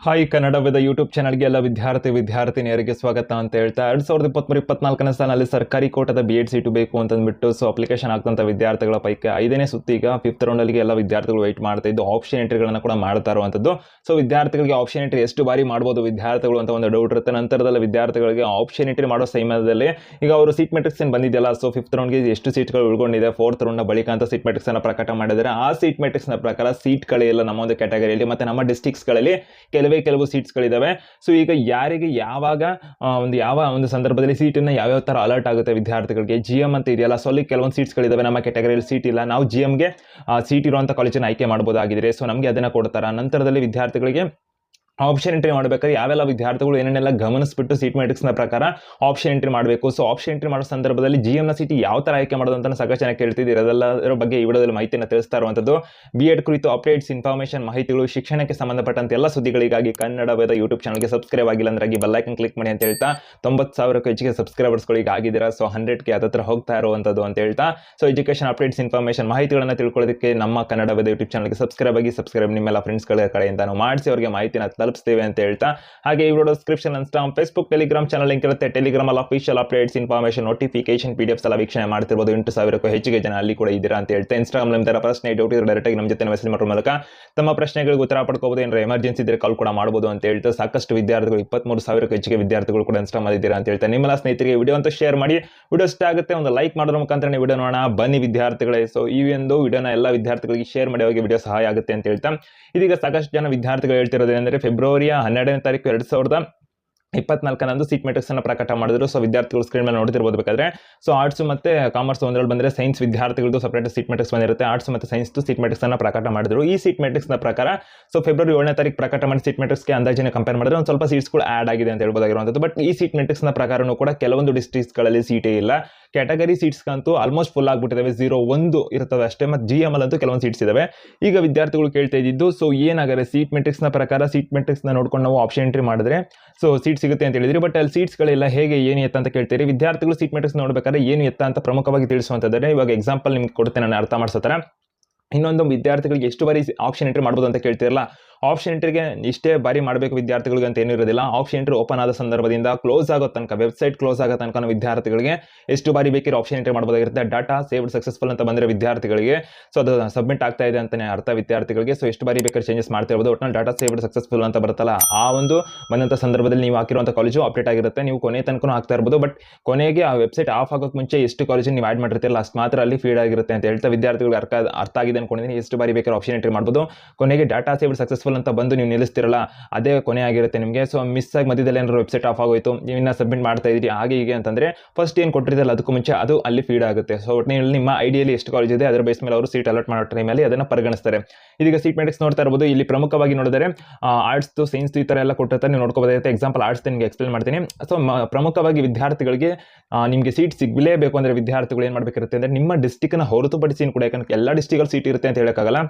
Hi ಕನ್ನಡವಿದ YouTube ಚಾನಲ್ಗೆ ಎಲ್ಲ ವಿದ್ಯಾರ್ಥಿ ವಿದ್ಯಾರ್ಥಿನಿಯರಿಗೆ ಸ್ವಾಗತ ಅಂತ ಹೇಳ್ತಾ, ಎರಡ್ ಸಾವಿರದ ಇಪ್ಪತ್ಮೂರು, ಇಪ್ಪತ್ನಾಲ್ಕನೇ ಸಾಲಿನಲ್ಲಿ ಸರ್ಕಾರಿ ಕೋಟದ ಬಿ ಎಡ್ ಸೀಟು ಬೇಕು ಅಂತಂದ್ಬಿಟ್ಟು ಸೊ ಅಪ್ಲಿಕೇಶನ್ ಆಗ್ತಂಥ ವಿದ್ಯಾರ್ಥಿಗಳ ಪೈಕಿ ಐದನೇ ಸುತ್ತೀಗ ಫಿಫ್ತ್ ರೌಂಡಲ್ಲಿಗೆ ಎಲ್ಲ ವಿದ್ಯಾರ್ಥಿಗಳು ವೆಯ್ಟ್ ಮಾಡ್ತಾ ಇದ್ದು ಆಪ್ಷನ್ ಎಂಟ್ರಿಗಳನ್ನು ಕೂಡ ಮಾಡ್ತಾ ಇರುವಂಥದ್ದು ಸೊ ವಿದ್ಯಾರ್ಥಿಗಳಿಗೆ ಆಪ್ಷನ್ ಎಂಟ್ರಿ ಎಷ್ಟು ಬಾರಿ ಮಾಡ್ಬೋದು ವಿದ್ಯಾರ್ಥಿಗಳು ಅಂತ ಒಂದು ಡೌಟ್ ಇರುತ್ತೆ. ನಂತರದಲ್ಲಿ ವಿದ್ಯಾರ್ಥಿಗಳಿಗೆ ಆಪ್ಷನ್ ಎಂಟ್ರಿ ಮಾಡೋ ಸಮಯದಲ್ಲಿ ಈಗ ಅವರು ಸೀಟ್ ಮೆಟ್ರಿಕ್ಸ್ ಏನು ಬಂದಿದೆಯಲ್ಲ, ಸೊ ಫಿಫ್ತ್ ರೌಂಡ್ಗೆ ಎಷ್ಟು ಸೀಟ್ಗಳು ಉಳ್ಕೊಂಡಿದೆ ಫೋರ್ತ್ ರೌಂಡ್ ಬಳಿಕ ಅಂತ ಸೀಟ್ ಮೆಟ್ರಿಕ್ಸ್ ಅನ್ನು ಪ್ರಕಟ ಮಾಡಿದರೆ ಆ ಸೀಟ್ ಮೆಟ್ರಿಕ್ಸ್ನ ಪ್ರಕಾರ ಸೀಟ್ಗಳಿಲ್ಲ ನಮ್ಮ ಒಂದು ಕ್ಯಾಟಗರಿಯಲ್ಲಿ ಮತ್ತೆ ನಮ್ಮ ಡಿಸ್ಟಿಕ್ಸ್ಗಳಲ್ಲಿ ಕೆಲವೇ ಕೆಲವು ಸೀಟ್ಸ್ಗಳಿದ್ದಾವೆ ಸೊ ಈಗ ಯಾರಿಗೆ ಯಾವಾಗ ಒಂದು ಯಾವ ಒಂದು ಸಂದರ್ಭದಲ್ಲಿ ಸೀಟನ್ನು ಯಾವ್ಯಾವ ಥರ ಅಲರ್ಟ್ ಆಗುತ್ತೆ ವಿದ್ಯಾರ್ಥಿಗಳಿಗೆ? ಜಿ ಎಂ ಅಂತ ಇದೆಯಲ್ಲ ಸೊ ಅಲ್ಲಿ ಕೆಲವೊಂದು ಸೀಟ್ಸ್ಗಳಿದ್ದಾವೆ ನಮ್ಮ ಕೆಟಗರಿಯಲ್ಲಿ ಸೀಟ್ ಇಲ್ಲ. ನಾವು ಜಿ ಎಮ್ಗೆ ಸೀಟ್ ಇರುವಂಥ ಕಾಲೇಜನ್ನು ಆಯ್ಕೆ ಮಾಡ್ಬೋದಾಗಿದ್ರೆ. ಸೊ ನಮಗೆ ಅದನ್ನು ಕೊಡ್ತಾರೆ. ನಂತರದಲ್ಲಿ ವಿದ್ಯಾರ್ಥಿಗಳಿಗೆ ಆಪ್ಷನ್ ಎಂಟ್ರಿ ಮಾಡಬೇಕಾದ್ರೆ ಯಾವೆಲ್ಲ ವಿದ್ಯಾರ್ಥಿಗಳು ಏನೇನೆಲ್ಲ ಗಮನಿಸ್ಬಿಟ್ಟು ಸೀಟ್ ಮೆಟ್ರಿಕ್ಸ್ನ ಪ್ರಕಾರ ಆಪ್ಷನ್ ಎಂಟ್ರಿ ಮಾಡಬೇಕು. ಸೊ ಆಪ್ಷನ್ ಎಂಟ್ರಿ ಮಾಡೋ ಸಂದರ್ಭದಲ್ಲಿ ಜಿ ಎಮ್ನ ಸಿಟಿ ಯಾವ ಥರ ಆಯ್ಕೆ ಮಾಡೋದು ಅಂತ ಸಾಕಷ್ಟು ಜನ ಕೇಳ್ತಿದ್ದೀರಿ. ಬಗ್ಗೆ ಈ ವಿಡಿಯೋದಲ್ಲಿ ಮಾಹಿತಿಯನ್ನು ತಿಳಿಸ್ತಾ ಇರುವಂಥದ್ದು ಬಿ ಎಡ್ ಕುರಿತು ಅಪ್ಡೇಟ್ಸ್ ಇನ್ಫಾರ್ಮೇಷನ್ ಮಾಹಿತಿಗಳು, ಶಿಕ್ಷಣಕ್ಕೆ ಸಂಬಂಧಪಟ್ಟಂತೆ ಎಲ್ಲ ಸುದ್ದಿಗಳಿಗಾಗಿ ಕನ್ನಡ ವೇದ ಯೂಟ್ಯೂಬ್ ಚಾನಲ್ಗೆ ಸಬ್ಸ್ಕ್ರೈಬ್ ಆಗಿಲ್ಲ ಅಂದ್ರೆ ಬೆಲ್ಲೈಕನ್ ಕ್ಲಿಕ್ ಮಾಡಿ ಅಂತ ಹೇಳ್ತಾ, ತೊಂಬತ್ತು ಸಾವಿರಕ್ಕೂ ಹೆಚ್ಚಿಗೆ ಸಬ್ಸ್ಕ್ರೈಬರ್ಸ್ಗಳಿಗೆ ಆಗಿದ್ದೀರಾ? ಸೊ ಹಂಡ್ರೆಡ್ಗೆ ಹತ್ರ ಹೋಗ್ತಾ ಇರುವಂಥದ್ದು ಅಂತ ಹೇಳ್ತಾ. ಸೊ ಎಜುಕೇಷನ್ ಅಪ್ಡೇಟ್ಸ್ ಇನ್ಫಾರ್ಮೇಷನ್ ಮಾಹಿತಿಗಳನ್ನು ತಿಳ್ಕೊಳ್ಳೋದಕ್ಕೆ ನಮ್ಮ ಕನ್ನಡ ವೇದ ಯೂಟ್ಯೂಬ್ ಚಾನಲ್ಗೆ ಸಬ್ಸ್ಕ್ರೈಬ್ ಆಗಿ ಸಬ್ಸ್ಕ್ರೈಬ್ ನಿಮ್ಮೆಲ್ಲ ಫ್ರೆಂಡ್ಸ್ಗಳ ಕಡೆಯಿಂದ ಮಾಡಿಸಿ, ಅವರಿಗೆ ಮಾಹಿತಿನ ತಲುಪಿಸ್ತೇವೆ ಅಂತ ಹೇಳ್ತಾ. ಹಾಗೆ ಈ ವಿಡಿಯೋ ಡಿಸ್ಕ್ರಿಪ್ಷನ್ ಇನ್ಸ್ಟಾಮ್ ಫೇಸ್ಬುಕ್ ಟೆಲಿಗ್ರಾಮ್ ಚಾನಲ್ ಲಿಂಕ್ ಇರುತ್ತೆ. ಟೆಲಿಗ್ರಾಮ್ ಅಲ್ಲಿ official updates information notification P D Fs ಎಲ್ಲ ವೀಕ್ಷಣೆ ಮಾಡ್ತಿರ್ಬೋದು. ಎಂಟು ಸಾವಿರಕ್ಕೂ ಹೆಚ್ಚಿಗೆ ಜನ ಅಲ್ಲಿ ಕೂಡ ಇದ್ದೀರಾ ಅಂತ ಹೇಳ್ತಾ. ಇನ್ಸ್ಟಾಗ್ರಾಮ್ ನಿಮ್ಮ ಪ್ರಶ್ನೆ ಡೌಟ್ ಡೈರೆಕ್ಟ್ ಆಗಿ ನಮ್ಮ ಜೊತೆ ಮೆಸೇಜ್ ಮಾಡೋ ಮೂಲಕ ತಮ್ಮ ಪ್ರಶ್ನೆಗಳಿಗೆ ಉತ್ತರ ಪಡ್ಕೋಬಹುದು ಏನಾರ ಎಮರ್ಜೆನ್ಸಿ ಇದ್ರೆ ಕಾಲ್ ಕೂಡ ಮಾಡಬಹುದು ಅಂತ ಹೇಳ್ತಾ. ಸಾಕಷ್ಟು ವಿದ್ಯಾರ್ಥಿಗಳು, ಇಪ್ಪತ್ಮೂರು ಸಾವಿರಕ್ಕೂ ಹೆಚ್ಚಿಗೆ ವಿದ್ಯಾರ್ಥಿಗಳು ಕೂಡ ಇನ್ಸ್ಟಾಮ್ ಇದ್ದೀರಾ ಅಂತ ಹೇಳ್ತಾ. ನಿಮ್ಮೆಲ್ಲ ಸ್ನೇಹಿತರಿಗೆ ವಿಡಿಯೋ ಅಂತ ಶೇರ್ ಮಾಡಿ. ವಿಡಿಯೋ ಇಷ್ಟ ಆಗುತ್ತೆ ಒಂದು ಲೈಕ್ ಮಾಡೋದ್ರ ಮುಖಾಂತರ ವಿಡಿಯೋ ನೋಡೋಣ. ಬನ್ನಿ ವಿದ್ಯಾರ್ಥಿಗಳೇ. ಸೊ ಈ ಒಂದು ವಿಡಿಯೋನ ಎಲ್ಲ ವಿದ್ಯಾರ್ಥಿಗಳಿಗೆ ಶೇರ್ ಮಾಡಿ ಹೋಗಿ ವಿಡಿಯೋ ಸಹಾಯ ಆಗುತ್ತೆ ಅಂತ ಹೇಳ್ತಾ. ಇದೀಗ ಸಾಕಷ್ಟು ಜನ ವಿದ್ಯಾರ್ಥಿಗಳು ಹೇಳ್ತಿರೋದು ಏನಂದ್ರೆ ಫೆಬ್ರವರಿಯ ಹನ್ನೆರಡನೇ ತಾರೀಕು ಎರಡು ಸಾವಿರದ ಇಪ್ಪತ್ನಾಲ್ಕನಂದು ಸೀಟ್ ಮೆಟ್ರಿಕ್ಸ್ ಅನ್ನು ಪ್ರಕಟ ಮಾಡಿದ್ರು. ಸೊ ವಿದ್ಯಾರ್ಥಿಗಳು ಸ್ಕ್ರೀನ್ ಮೇಲೆ ನೋಡ್ತಿರ್ಬೋದು ಬೇಕಾದ್ರೆ. ಸೊ ಆರ್ಟ್ಸ್ ಮತ್ತೆ ಕಾಮರ್ಸ್ ಒಂದರಲ್ಲಿ ಬಂದರೆ ಸೈನ್ಸ್ ವಿದ್ಯಾರ್ಥಿಗಳದ್ದು ಸಪ್ರೇಟ್ ಸೀಟ್ ಮೆಟ್ರಿಕ್ಸ್ ಬಂದಿರುತ್ತೆ. ಆರ್ಟ್ಸ್ ಮತ್ತು ಸೈನ್ಸ್ ಸೀಟ್ ಮೆಟ್ರಿಕ್ಸ್ ಅನ್ನು ಪ್ರಕಟ ಮಾಡಿದ್ರು. ಈ ಸೀಟ್ ಮೆಟ್ರಿಕ್ಸ್ನ ಪ್ರಕಾರ ಸೊ ಫೆಬ್ರವರಿ ಏಳನೇ ತಾರೀಕು ಪ್ರಕಟ ಮಾಡಿ ಸೀಟ್ ಮೆಟ್ರಿಕ್ಸ್ಗೆ ಅಂದಾಜಿನ ಕಂಪೇರ್ ಮಾಡಿದ್ರೆ ಒಂದು ಸ್ವಲ್ಪ ಸೀಟ್ಸ್ಗಳು ಆಡ್ ಆಗಿದೆ ಅಂತ ಹೇಳ್ಬೋದಾಗಿರುವಂಥದ್ದು. ಬಟ್ ಈ ಸೀಟ್ ಮೆಟ್ರಿಕ್ಸ್ನ ಪ್ರಕಾರನೂ ಕೂಡ ಕೆಲವೊಂದು ಡಿಸ್ಟ್ರಿಕ್ಸ್ಗಳಲ್ಲಿ ಸೀಟೇ ಇಲ್ಲ. ಕ್ಯಾಟಗರಿ ಸೀಟ್ಸ್ಗಂತೂ ಆಲ್ಮೋಸ್ಟ್ ಫುಲ್ ಆಗಿಬಿಟ್ಟಿದ್ದಾವೆ ಜೀರೋ ಒಂದು ಇರ್ತವೆ ಅಷ್ಟೇ. ಮತ್ತು ಜಿ ಎಂ ಎಲ್ ಅಂತೂ ಕೆಲವೊಂದು ಸೀಟ್ಸ್ ಇದಾವೆ. ಈಗ ವಿದ್ಯಾರ್ಥಿಗಳು ಕೇಳ್ತಾ ಇದ್ದಿದ್ದು ಸೊ ಏನಾಗಿದೆ ಸೀಟ್ ಮೆಟ್ರಿಕ್ಸ್ನ ಪ್ರಕಾರ ಸೀಟ್ ಮೆಟ್ರಿಕ್ಸ್ನ ನೋಡ್ಕೊಂಡು ನಾವು ಆಪ್ಷನ್ ಎಂಟ್ರಿ ಮಾಡಿದ್ರೆ ಸೊ ಸೀಟ್ ಸಿಗುತ್ತೆ ಅಂತ ಹೇಳಿದ್ರಿ. ಬಟ್ ಅಲ್ಲಿ ಸೀಟ್ಸ್ಗಳೆಲ್ಲ ಹೇಗೆ, ಏನು ಎತ್ತ ಅಂತ ಕೇಳ್ತೀರಿ. ವಿದ್ಯಾರ್ಥಿಗಳು ಸೀಟ್ ಮೆಟ್ರಿಕ್ಸ್ ನೋಡಬೇಕಾದ್ರೆ ಏನು ಎತ್ತ ಅಂತ ಪ್ರಮುಖವಾಗಿ ತಿಳಿಸುವಂಥದ್ದರೆ ಇವಾಗ ಎಕ್ಸಾಂಪಲ್ ನಿಮ್ಗೆ ಕೊಡ್ತೇನೆ, ನಾನು ಅರ್ಥ ಮಾಡಿಸೋ ಥರ. ಇನ್ನೊಂದು ವಿದ್ಯಾರ್ಥಿಗಳಿಗೆ ಎಷ್ಟು ಬಾರಿ ಆಪ್ಷನ್ ಎಂಟ್ರಿ ಮಾಡ್ಬೋದು ಅಂತ ಕೇಳ್ತಿರಲ್ಲ ಆಪ್ಷನ್ ಎಂಟ್ರಿಗೆ ಇಷ್ಟೇ ಬಾರಿ ಮಾಡಬೇಕು ವಿದ್ಯಾರ್ಥಿಗಳಿಗೆ ಅಂತ ಏನೂ ಇರೋದಿಲ್ಲ. ಆಪ್ಷನ್ ಎಂಟ್ರಿ ಓಪನ್ ಆದ ಸಂದರ್ಭದಿಂದ ಕ್ಲೋಸ್ ಆಗೋ ತನಕ ವೆಬ್ಸೈಟ್ ಕ್ಲೋಸ್ ಆಗೋ ತನಕ ವಿದ್ಯಾರ್ಥಿಗಳಿಗೆ ಎಷ್ಟು ಬಾರಿ ಬೇಕಿರೋ ಆಪ್ಷನ್ ಎಂಟ್ರಿ ಮಾಡ್ಬೋದಾಗಿರುತ್ತೆ. ಡಾಟಾ ಸೇವ್ಡ್ ಸಕ್ಸಸ್ಫುಲ್ ಅಂತ ಬಂದರೆ ವಿದ್ಯಾರ್ಥಿಗಳಿಗೆ. ಸೊ ಅದು ಸಬ್ಮಿಟ್ ಆಗ್ತಾ ಇದೆ ಅಂತಲೇ ಅರ್ಥ ವಿದ್ಯಾರ್ಥಿಗಳಿಗೆ. ಸೊ ಎಷ್ಟು ಬಾರಿ ಬೇಕಾದ್ರೆ ಚೇಂಜಸ್ ಮಾಡ್ತಿರ್ಬೋದು. ಒಟ್ಟಿನಲ್ಲಿ ಡಾಟಾ ಸೇವ್ಡ್ ಸಕ್ಸಸ್ಫುಲ್ ಅಂತ ಬರುತ್ತಲ್ಲ, ಆ ಒಂದು ಬಂದಂಥ ಸಂದರ್ಭದಲ್ಲಿ ನೀವು ಹಾಕಿರುವಂಥ ಕಾಲೇಜು ಅಪ್ಡೇಟ್ ಆಗಿರುತ್ತೆ. ನೀವು ಕೊನೆ ತನಕ ಹಾಕ್ತಾ ಇರ್ಬೋದು. ಬಟ್ ಕೊನೆಗೆ ಆ ವೆಬ್ಸೈಟ್ ಆಫ್ ಆಗೋಕ್ಕೆ ಮುಂಚೆ ಎಷ್ಟು ಕಾಲೇಜು ನೀವು ಆ್ಯಡ್ ಮಾಡಿರ್ತೀರಲ್ಲ, ಅಷ್ಟು ಮಾತ್ರ ಅಲ್ಲಿ ಫೀಡ್ ಆಗಿರುತ್ತೆ ಅಂತ ಹೇಳ್ತಾ ವಿದ್ಯಾರ್ಥಿಗಳಿಗೆ ಅರ್ಥ ಅರ್ಥ ಆಗಿದೆ ಅನ್ಕೊಂಡಿದ್ದೀನಿ. ಎಷ್ಟು ಬಾರಿ ಬೇಕಾದ್ರೆ ಆಪ್ಷನ್ ಎಂಟ್ರಿ ಮಾಡ್ಬೋದು. ಕೊನೆಗೆ ಡಾಟಾ ಸೇವ್ಡ್ ಸಕ್ಸಸ್ಫುಲ್ ಅಂತ ಬಂದು ನೀವು ನಿಲ್ಲಿಸ್ತಿರಲ್ಲ, ಅದೇ ಕೊನೆ ಆಗಿರುತ್ತೆ ನಿಮಗೆ. ಸೊ ಮಿಸ್ ಆಗಿ ಮಧ್ಯದಲ್ಲಿ ಏನಾದ್ರು ವೆಬ್ಸೈಟ್ ಆಫ್ ಆಗೋಯ್ತು, ನೀವು ಇನ್ನೂ ಸಬ್ಮಿಟ್ ಮಾಡ್ತಾ ಇದ್ದೀರಿ, ಹಾಗೆ ಹೀಗೆ ಅಂತಂದರೆ ಫಸ್ಟ್ ಏನು ಕೊಟ್ಟಿರಲ್ಲ ಅದಕ್ಕೂ ಮುಂಚೆ ಅದು ಅಲ್ಲಿ ಫೀಡ್ ಆಗುತ್ತೆ. ಸೊ ಒಟ್ಟಿನಲ್ಲಿ ನಿಮ್ಮ ಐಡಿಯಲ್ಲಿ ಎಷ್ಟು ಕಾಲೇಜ್ ಇದೆ, ಅದರ ಬೇಸ್ ಮೇಲೆ ಅವರು ಸೀಟ್ ಅಲಾಟ್ ಮಾಡೋ ಟೈಮಲ್ಲಿ ಅದನ್ನು ಪರಿಗಣಿಸ್ತಾರೆ. ಇದೀಗ ಸೀಟ್ ಮೆಟ್ರಿಕ್ಸ್ ನೋಡ್ತಾ ಇರ್ಬೋದು. ಇಲ್ಲಿ ಪ್ರಮುಖವಾಗಿ ನೋಡಿದರೆ ಆರ್ಟ್ಸ್ ಸೈನ್ಸ್ ಈ ಥರ ಎಲ್ಲ ಕೊಟ್ಟಿರ್ತಾರೆ. ನೀವು ನೋಡ್ಕೋಬೋದಾಗುತ್ತೆ ಎಕ್ಸಾಂಪಲ್ ಆರ್ಟ್ಸ್ ನಿಮಗೆ ಎಕ್ಸ್ಪ್ಲೇನ್ ಮಾಡ್ತೀನಿ. ಸೊ ಪ್ರಮುಖವಾಗಿ ವಿದ್ಯಾರ್ಥಿಗಳಿಗೆ ನಿಮಗೆ ಸೀಟ್ ಸಿಗಲೇಬೇಕು ಅಂದರೆ ವಿದ್ಯಾರ್ಥಿಗಳು ಏನು ಮಾಡಬೇಕಿರುತ್ತೆ ಅಂದರೆ ನಿಮ್ಮ ಡಿಸ್ಟಿಕ್ನ ಹೊರತುಪಡಿಸಿ ಕೂಡ, ಯಾಕಂದ್ರೆ ಎಲ್ಲ ಡಿಸ್ಟಿಕಲ್ಲಿ ಸೀಟ್ ಇರುತ್ತೆ ಅಂತ ಹೇಳೋಕ್ಕಾಗಲ್ಲ.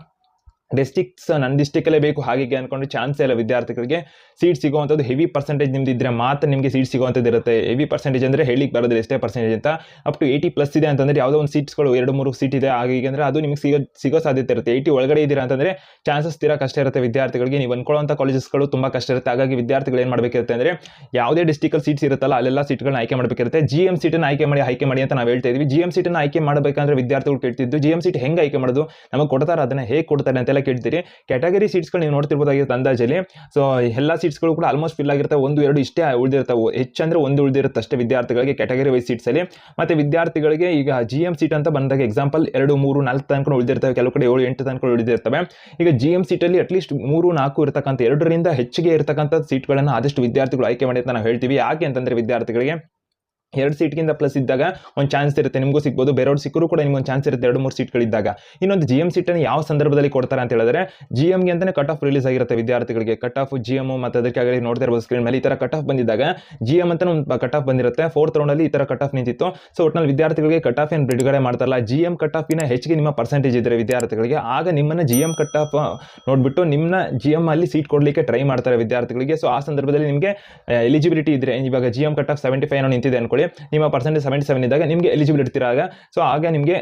ಡಿಸ್ಟಿಕ್ಸ್ ನನ್ನ ಡಿಸ್ಟಿಕ್ಕಲ್ಲೇ ಬೇಕು ಹಾಗೆ ಅಂದ್ಕೊಂಡು ಚಾನ್ಸೇ ಇಲ್ಲ ವಿದ್ಯಾರ್ಥಿಗಳಿಗೆ ಸೀಟ್ ಸಿಗುವಂಥದ್ದು ಹೆವಿ ಪರ್ಸೆಂಟೇಜ್ ನಿಮ್ದು ಇದ್ರೆ ಮಾತ್ರ ನಿಮಗೆ ಸೀಟ್ ಸಿಗುವಂಥದ್ದು ಇರುತ್ತೆ. ಹೆವಿ ಪರ್ಸೆಂಟೇಜ್ ಅಂದರೆ ಹೇಳಿಕ್ ಬರೋದಿಲ್ಲ, ಎಷ್ಟೇ ಪರ್ಸೆಂಟೇಜ್ ಅಂತ. ಅಪ್ ಟು ಏಯ್ಟಿ ಪ್ಲಸ್ ಇದೆ ಅಂತಂದರೆ ಯಾವುದೋ ಒಂದು ಸೀಟ್ಸ್ಗಳು ಎರಡು ಮೂರು ಸೀಟ್ ಇದೆ, ಹಾಗೆ ಅಂದರೆ ಅದು ನಿಮಗೆ ಸಿಗೋ ಸಿಗೋ ಸಾಧ್ಯತೆ ಇರುತ್ತೆ. ಏಯ್ಟಿ ಒಳಗಡೆ ಇದ್ದೀರಾ ಅಂತಂದರೆ ಚಾನ್ಸಸ್ ತೀರಾ ಕಷ್ಟ ಇರುತ್ತೆ ವಿದ್ಯಾರ್ಥಿಗಳಿಗೆ. ನೀವು ಅನ್ಕೊಳ್ಳೋಂಥ ಕಾಲೇಜಸ್ಗಳು ತುಂಬ ಕಷ್ಟ ಇರುತ್ತೆ. ಹಾಗಾಗಿ ವಿದ್ಯಾರ್ಥಿಗಳು ಏನು ಮಾಡಬೇಕಿರುತ್ತೆ ಅಂದರೆ ಯಾವುದೇ ಡಿಸ್ಟಿಕಲ್ಲಿ ಸೀಟ್ಸ್ ಇರುತ್ತಲ್ಲ, ಅಲ್ಲೆಲ್ಲ ಸೀಟ್ಗಳನ್ನ ಆಯ್ಕೆ ಮಾಡಬೇಕಿರುತ್ತೆ. ಜಿ ಎಂ ಸೀಟನ್ನು ಆಯ್ಕೆ ಮಾಡಿ ಆಯ್ಕೆ ಮಾಡಿ ಅಂತ ನಾವು ಹೇಳ್ತಾ ಇದೀವಿ. ಜಿ ಎಂ ಸೀಟನ್ನು ಆಯ್ಕೆ ಮಾಡಬೇಕಂದ್ರೆ ವಿದ್ಯಾರ್ಥಿಗಳು ಕೇಳ್ತಿದ್ದು ಜಿ ಎಂ ಸೀಟ್ ಹೆಂಗೆ ಆಯ್ಕೆ ಮಾಡೋದು? ನಮಗೆ ಕೊಡ್ತಾರೆ? ಅದನ್ನು ಹೇಗೆ ಕೊಡ್ತಾರೆ ಅಂತೆಲ್ಲ ಕೇಳ್ತೀರಿ. ಕ್ಯಾಟಗರಿ ಸೀಟ್ಸ್ಗಳು ನೀವು ನೋಡ್ತಿರ್ಬೋದಾಗಿತ್ತು ಅಂದಾಜಲ್ಲಿ. ಸೊ ಎಲ್ಲ ಸೀಟ್ಸ್ಗಳು ಕೂಡ ಆಲ್ಮೋಸ್ಟ್ ಫಿಲ್ ಆಗಿರ್ತವೆ. ಒಂದು, ಎರಡು ಇಷ್ಟೇ ಉಳಿದಿರ್ತವೆ. ಹೆಚ್ಚಂದ್ರೆ ಒಂದು ಉಳಿದಿರುತ್ತೆ ಅಷ್ಟೇ ವಿದ್ಯಾರ್ಥಿಗಳಿಗೆ ಕ್ಯಾಟಗರಿ ವೈಸ್ ಸೀಟ್ಸಲ್ಲಿ ಮತ್ತು ವಿದ್ಯಾರ್ಥಿಗಳಿಗೆ ಈಗ ಜಿ ಎಂ ಸೀಟ್ ಅಂತ ಬಂದಾಗ ಎಕ್ಸಾಂಪಲ್ ಎರಡು, ಮೂರು, ನಾಲ್ಕು ತನಕ ಉಳಿದಿರ್ತವೆ. ಕೆಲವು ಕಡೆ ಏಳು, ಎಂಟು ತನಕ ಉಳಿದಿರ್ತವೆ. ಈಗ ಜಿ ಎಂ ಸೀಟಲ್ಲಿ ಅಟ್ಲೀಸ್ಟ್ ಮೂರು, ನಾಲ್ಕು ಇರತಕ್ಕಂಥ ಎರಡರಿಂದ ಹೆಚ್ಚಿಗೆ ಇರತಕ್ಕಂಥ ಸೀಟ್ಗಳನ್ನು ಆದಷ್ಟು ವಿದ್ಯಾರ್ಥಿಗಳು ಆಯ್ಕೆ ಮಾಡಿ ಅಂತ ನಾವು ಹೇಳ್ತೀವಿ. ಯಾಕೆ ಅಂತಂದರೆ ವಿದ್ಯಾರ್ಥಿಗಳಿಗೆ ಎರಡು ಸೀಟ್ಗಿಂತ ಪ್ಲಸ್ ಇದ್ದಾಗ ಒಂದು ಚಾನ್ಸ್ ಇರುತ್ತೆ, ನಿಮಗೂ ಸಿಗ್ಬೋದು. ಬೇರೆಯವ್ರು ಸಿಕ್ಕರೂ ಕೂಡ ನಿಮ್ಗೆ ಒಂದು ಚಾನ್ಸ್ ಇರುತ್ತೆ ಎರಡು, ಮೂರು ಸೀಟ್ಗಳಿದ್ದಾಗ. ಇನ್ನೊಂದು ಜಿ ಎಂ ಸೀಟನ್ನು ಯಾವ ಸಂದರ್ಭದಲ್ಲಿ ಕೊಡ್ತಾರೆ ಅಂತ ಹೇಳಿದ್ರೆ ಜಿ ಎಮ್ಗೆ ಅಂತಲೇ ಕಟ್ ಆಫ್ ರಿಲೀಸ್ ಆಗಿರುತ್ತೆ ವಿದ್ಯಾರ್ಥಿಗಳಿಗೆ. ಕಟ್ ಆಫ್ ಜಿ ಎಂ ಮತ್ತು ಅದಕ್ಕಾಗಿ ನೋಡ್ತಾ ಇರ್ಬೋದು ಸ್ಕ್ರೀನ್ ಮೇಲೆ ಈ ಥರ ಕಟ್ ಆಫ್ ಬಂದಿದ್ದಾಗ ಜಿ ಎಂ ಅಂತ ಒಂದು ಕಟ್ ಆಫ್ ಬಂದಿರುತ್ತೆ. ಫೋರ್ತ್ ರೌಂಡಲ್ಲಿ ಈ ಥರ ಕಟ್ ಆಫ್ ನಿಂತಿತ್ತು. ಸೊ ಒಟ್ಟಿನಲ್ಲಿ ವಿದ್ಯಾರ್ಥಿಗಳಿಗೆ ಕಟ್ ಆಫ್ ಏನು ಬಿಡುಗಡೆ ಮಾಡ್ತಾರಲ್ಲ ಜಿ ಎಂ ಕಟ್ ಆಫಿನ ಹೆಚ್ಚಿಗೆ ನಿಮ್ಮ ಪರ್ಸೆಂಟೇಜ್ ಇದ್ದರೆ ವಿದ್ಯಾರ್ಥಿಗಳಿಗೆ. ಆಗ ನಿಮ್ಮನ್ನು ಜಿ ಎಂ ಕಟ್ ಆಫ್ ನೋಡಿಬಿಟ್ಟು ನಿಮ್ಮನ್ನ ಜಿ ಎಂ ಅಲ್ಲಿ ಸೀಟ್ ಕೊಡಲಿಕ್ಕೆ ಟ್ರೈ ಮಾಡ್ತಾರೆ ವಿದ್ಯಾರ್ಥಿಗಳಿಗೆ. ಸೊ ಆ ಸಂದರ್ಭದಲ್ಲಿ ನಿಮಗೆ ಎಲಿಜಿಬಿಲಿಟಿ ಇದ್ರೆ, ಇವಾಗ G M cut off seventy five ನಿಂತಿದೆ ಅನ್ಕೊಳ್ಳಿ. ನಿಮ್ಮ ಪರ್ಸೆಂಟೇಜ್ ಸೆವೆಂಟಿ ಸೆವೆನ್ ಇದ್ದಾಗ ನಿಮಗೆ ಎಲಿಜಿಬಲ್ ಇರ್ತೀರಾಗ ಸೊ ಆಗ ನಿಮಗೆ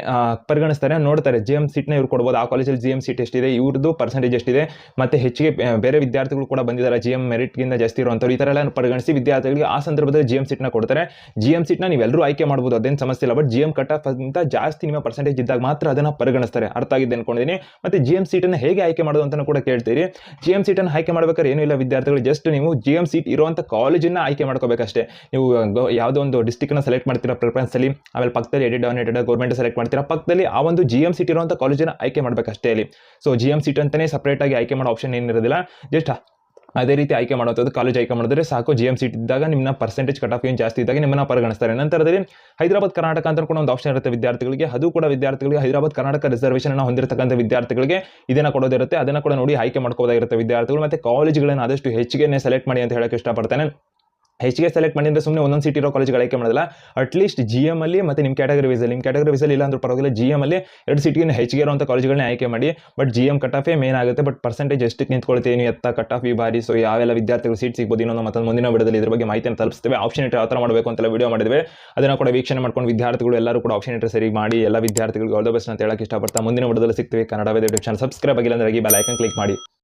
ಪರಿಗಣಿಸ್ತಾರೆ, ನೋಡ್ತಾರೆ ಜಿ ಎಂ ಸೀಟ್ನ ಇವ್ರು ಕೊಡ್ಬೋದು. ಆ ಕಾಲೇಜಲ್ಲಿ ಜಿ ಎಂ ಸೀಟ್ ಎಷ್ಟಿದೆ ಇವ್ರದ್ದು ಪರ್ಸೆಂಟೇಜ್ ಎಷ್ಟಿದೆ, ಮತ್ತು ಹೆಚ್ಚಿಗೆ ಬೇರೆ ವಿದ್ಯಾರ್ಥಿಗಳು ಕೂಡ ಬಂದಿದ್ದಾರೆ ಜಿ ಎಂ ಮೆರಿಟ್ಗಿಂತ ಜಾಸ್ತಿ ಇರುವಂಥವ್ರು. ಈ ಥರ ಎಲ್ಲ ಪರಿಗಣಿಸಿ ವಿದ್ಯಾರ್ಥಿಗಳಿಗೆ ಆ ಸಂದರ್ಭದಲ್ಲಿ ಜಿ ಎಂ ಸೀಟ್ನ ಕೊಡ್ತಾರೆ. ಜಿ ಎಂ ಸೀಟ್ನ ನೀವೆಲ್ಲರೂ ಆಯ್ಕೆ ಮಾಡ್ಬೋದು, ಅದೇನು ಸಮಸ್ಯೆ ಇಲ್ಲ. But G M cut off ಅಂತ ಜಾಸ್ತಿ ನಿಮ್ಮ ಪರ್ಸೆಂಟೇಜ್ ಇದ್ದಾಗ ಮಾತ್ರ ಅದನ್ನು ಪರಿಗಣಿಸ್ತಾರೆ. ಅರ್ಥ ಆಗಿದೆ ಅನ್ಕೊಂಡಿದ್ದೀನಿ. ಮತ್ತು ಜಿ ಎಂ ಸೀಟನ್ನು ಹೇಗೆ ಆಯ್ಕೆ ಮಾಡೋದು ಅಂತ ಕೂಡ ಕೇಳ್ತೀರಿ. ಜಿ ಎಂ ಸೀಟನ್ನು ಆಯ್ಕೆ ಮಾಡಬೇಕಾದ್ರೆ ಏನೂ ಇಲ್ಲ ವಿದ್ಯಾರ್ಥಿಗಳು. ಜಸ್ಟ್ ನೀವು ಜಿ ಎಂ ಸೀಟ್ ಇರುವಂಥ ಕಾಲೇಜನ್ನು ಆಯ್ಕೆ ಮಾಡ್ಕೋಬೇಕಷ್ಟೇ. ನೀವು ಯಾವುದೋ ಒಂದು ಡಿಸ್ಟಿಕ್ನ ಸೆಲೆಕ್ಟ್ ಮಾಡ್ತೀರಾ ಪ್ರಿಫರೆನ್ಸಲ್ಲಿ ಆಮೇಲೆ ಪಕ್ಕದಲ್ಲಿ ಎಡಿಟ್ ಡಾನೇಟೆಡ್ ಗೌರ್ಮೆಂಟ್ ಸೆಲೆಕ್ಟ್ ಮಾಡ್ತೀರಾ? ಪಕ್ಕದಲ್ಲಿ ಆ ಒಂದು ಜಿ ಎಂ ಸಿಟಿ ಇರುವಂಥ ಕಾಲೇಜನ್ನು ಆಯ್ಕೆ ಮಾಡಬೇಕಷ್ಟೇ ಇಲ್ಲಿ ಸೊ ಜಿ ಎಂ ಸಿಟಿ ಅಂತಲೇ ಸಪ್ರೇಟಾಗಿ ಆಯ್ಕೆ ಮಾಡೋ ಆಪ್ಷನ್ ಏನಿರೋದಿಲ್ಲ. ಜಸ್ಟ್ ಅದೇ ರೀತಿ ಆಯ್ಕೆ ಮಾಡುವಂಥದ್ದು ಕಾಲೇಜ್ ಆಯ್ಕೆ ಮಾಡಿದ್ರೆ ಸಾಕು. ಜಿ ಎಂ ಸಿಟಿ ಇದ್ದಾಗ ನಿಮ್ಮ ಪರ್ಸೆಂಟೇಜ್ ಕಟ್ ಆಫ್ ಏನು ಜಾಸ್ತಿ ಇದ್ದಾಗ ನಿಮ್ಮನ್ನ ಪರಿಗಣಿಸ್ತಾರೆ. ನಂತರದಲ್ಲಿ ಹೈದರಾಬಾದ್, ಕರ್ನಾಟಕ ಅಂತ ಕೂಡ ಒಂದು ಆಪ್ಷನ್ ಇರುತ್ತೆ ವಿದ್ಯಾರ್ಥಿಗಳಿಗೆ. ಅದು ಕೂಡ ವಿದ್ಯಾರ್ಥಿಗಳಿಗೆ ಹೈದರಾಬಾದ್, ಕರ್ನಾಟಕ ರಿಸರ್ವೇಷನ್ ಹೊಂದಿರತಕ್ಕಂಥ ವಿದ್ಯಾರ್ಥಿಗಳಿಗೆ ಇದನ್ನು ಕೊಡೋದಿರುತ್ತೆ. ಅದನ್ನು ಕೂಡ ನೋಡಿ ಆಯ್ಕೆ ಮಾಡ್ಕೋದಾಗಿರುತ್ತೆ ವಿದ್ಯಾರ್ಥಿಗಳು. ಮತ್ತು ಕಾಲೇಜ್ಗಳನ್ನು ಆದಷ್ಟು ಹೆಚ್ಚಿಗೆ ಸೆಲೆಕ್ಟ್ ಮಾಡಿ ಅಂತ ಹೇಳಕ್ಕೆ ಇಷ್ಟಪಡ್ತೇನೆ. ಹೆಚ್ಚಿಗೆ ಸೆಲೆಕ್ಟ್ ಮಾಡಿದ್ರೆ ಸುಮ್ಮನೆ ಒಂದೊಂದು ಸಿಟಿ ಇರೋ ಕಾಲೇಜ್ಗಳು ಆಯ್ಕೆ ಮಾಡೋದಿಲ್ಲ. ಅಟ್ಲೀಸ್ಟ್ ಜಿ ಎಂ ಅಲ್ಲಿ ಮತ್ತು ನಿಮ್ಮ ಕ್ಯಾಟಗರಿ ವೈಸಲ್ಲಿ ನಿಮ್ಮ ಕ್ಯಾಟಗರಿ ವೈಸಲ್ಲಿ ಇಲ್ಲ ಅಂದ್ರೆ ಪರವಾಗಿಲ್ಲ ಜಿ ಎಂ ಅಲ್ಲಿ ಎರಡು ಸಿಟಿಗಿನ ಹೆಚ್ಚಿಗೆ ಇರುವಂಥ ಕಾಲೇಜ್ಗಳನ್ನ ಆಯ್ಕೆ ಮಾಡಿ. ಬಟ್ ಜಿ ಎಂ ಕಟ್ ಆಫೇ ಮೇನ್ ಆಗುತ್ತೆ. ಬಟ್ ಪರ್ಸೆಂಟೇಜ್ ಎಷ್ಟಕ್ಕೆ ನಿಂತ್ಕೊಳ್ತೀವಿ ಎತ್ತ ಕಟ್ ಆಫ್ ಈ ಬಾರಿ ಸೊ ಯಾವೆಲ್ಲ ವಿದ್ಯಾರ್ಥಿಗಳು ಸೀಟ್ ಸಿಗ್ಬೋದು ಇನ್ನೊಂದು ಮತ್ತೊಂದು ಮುಂದಿನ ವಿಡಿಯೋದಲ್ಲಿ ಇದ್ರ ಬಗ್ಗೆ ಮಾಹಿತಿಯನ್ನು ತಲುಪಿಸ್ತೇವೆ. ಆಪ್ಷನ್ ಇಟ್ಟರೆ ಯಾವ ಥರ ಮಾಡಬೇಕು ಅಂತೆಲ್ಲ ವಿಡಿಯೋ ಮಾಡಿದ್ವಿ. ಅದನ್ನು ಕೂಡ ವೀಕ್ಷಣೆ ಮಾಡ್ಕೊಂಡು ವಿದ್ಯಾರ್ಥಿಗಳು ಎಲ್ಲರೂ ಕೂಡ ಆಪ್ಷನ್ ಇಟ್ಟರೆ ಸರಿ ಮಾಡಿ. ಎಲ್ಲ ವಿದ್ಯಾರ್ಥಿಗಳಿಗೆ ಆಲ್ ದ ಬೆಸ್ಟ್ ಅಂತ ಹೇಳಕ್ಕೆ ಇಷ್ಟಪಡ್ತಾ ಮುಂದಿನ ವಿಡಿಯೋದಲ್ಲಿ ಸಿಗ್ತೀವಿ. ಕನ್ನಡ ಯೂಟ್ಯೂಬ್ ಚಾನಲ್ ಸಬ್ಸ್ಕ್ರೈಬ್ ಆಗಿಲ್ಲ ಅಂದ್ರೆ ಬೆಲ್ ಐಕನ್ ಕ್ಲಿಕ್ ಮಾಡಿ.